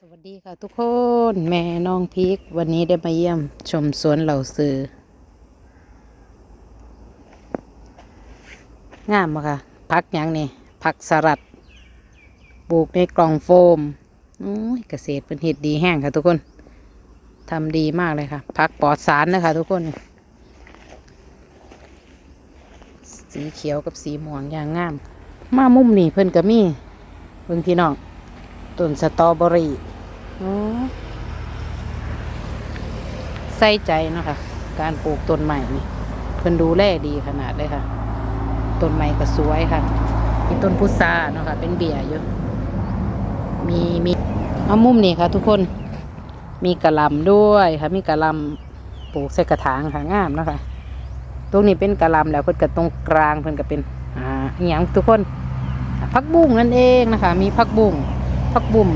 สวัสดีค่ะทุกคน แม่น้องพีกวันนี้ได้มาเยี่ยมชมสวนเหล่าซื้องามปะค่ะพักยังนี่ผักสลัดปลูกในกล่องโฟมโอ้ยเกษตรเป็นเห็ดดีแห้งค่ะทุกคนทำดีมากเลยค่ะพักปลอดสารนะคะทุกคน สีเขียวกับสีม่วงอย่างงาม มามุมนี่เพิ่นก็มีเบิ่งพี่น้อง ต้นสตรอเบอรี่ใส่ใจนะคะ การปลูกต้นใหม่นี่เพิ่นดูแลดีขนาดเลยค่ะ ต้นใหม่ก็สวยค่ะมีต้นพุทราเนาะค่ะ เป็นเบียอยู่ มีมีเอามุมนี่ค่ะ ทุกคน มีกระลำด้วยค่ะ มีกระลำปลูกใส่กระถางค่ะงามนะคะ ตรงนี้เป็นกระลำแล้วเพิ่นก็ตรงกลางเพิ่นก็เป็น อ่าอย่างทุกคนพักบุ้งนั่นเองนะคะ มีพักบุ้ง ผักบุ้ง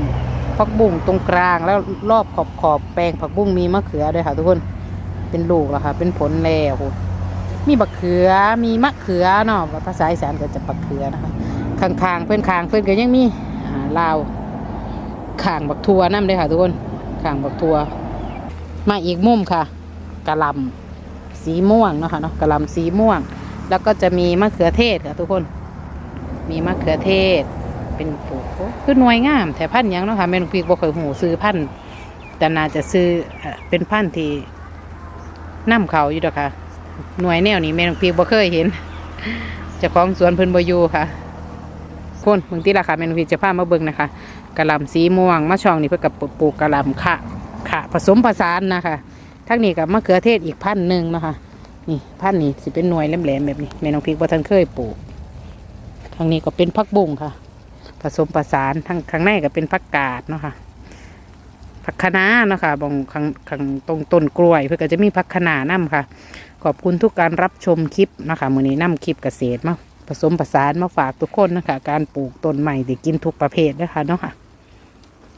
ผักบุ้งตรงกลางแล้วรอบขอบขอบแปลงผักบุ้งมีมะเขือด้วยค่ะทุกคนเป็นลูกแล้วค่ะ เป็นผลแล้วมีบักเขือมีมะเขือเนาะภาษาอีสานก็จะบักเขือนะคะข้างๆเพื่อนข้างเพื่อนก็ยังมีลาวข้างบักทัวนั่นเลยค่ะ ทุกคนข้างบักทัวมาอีกมุมค่ะกะลำสีม่วงเนาะค่ะเนาะกะลำสีม่วง แล้วก็จะมีมะเขือเทศค่ะทุกคน มีมะเขือเทศ เป็นปลูกคือหน่วยงามแต่พันธุ์ยังเนาะค่ะแม่นงพีกบ่เคยหูซื้อพันธุ์แต่น่าจะซื้อเป็นพันธุ์ที่นำเขาอยู่ดอกค่ะ หน่วยแนวนี้แม่นงพีกบ่เคยเห็นเจ้าของสวนเพิ่นบ่อยู่ค่ะคนเบิ่งติล่ะค่ะแม่นงพีกจะพามาเบิ่งนะคะกะหล่ำสีม่วงมะช่องนี่เพิ่นก็ปลูกกะหล่ำค่ะค่ะผสมผสานนะคะทั้งนี้กับมะเขือเทศอีกพันธุ์หนึ่งนะคะ นี่พันธุ์นี่สิเป็นหน่วยแหลมๆแบบนี้แม่นงพีกบ่ทันเคยปลูกทางนี้ก็เป็นผักบุ้งค่ะ ผสมประสานทั้งข้างในก็เป็นผักกาดเนาะค่ะผักคะน้าเนาะค่ะบองข้างข้างตรงต้นกล้วย เพื่อก็จะมีผักคะน้านํค่ะ ขอบคุณทุกการรับชมคลิปนะคะมือนี้นํคลิปเกษตรมาผสมประสานมาฝากทุกคนนะคะการปลูกต้นใหม่ได้กินทุกประเภทนะคะเนาะค่ะ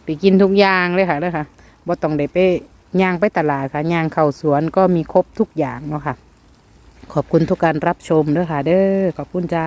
ไปกินทุกอย่างเลยค่ะเลยค่ะบ่ต้องได้ไปย่างไปตลาดค่ะย่างเข้าสวนก็มีครบทุกอย่างเนาะค่ะ ขอบคุณทุกการรับชมด้วยค่ะ เด้อขอบคุณจ้า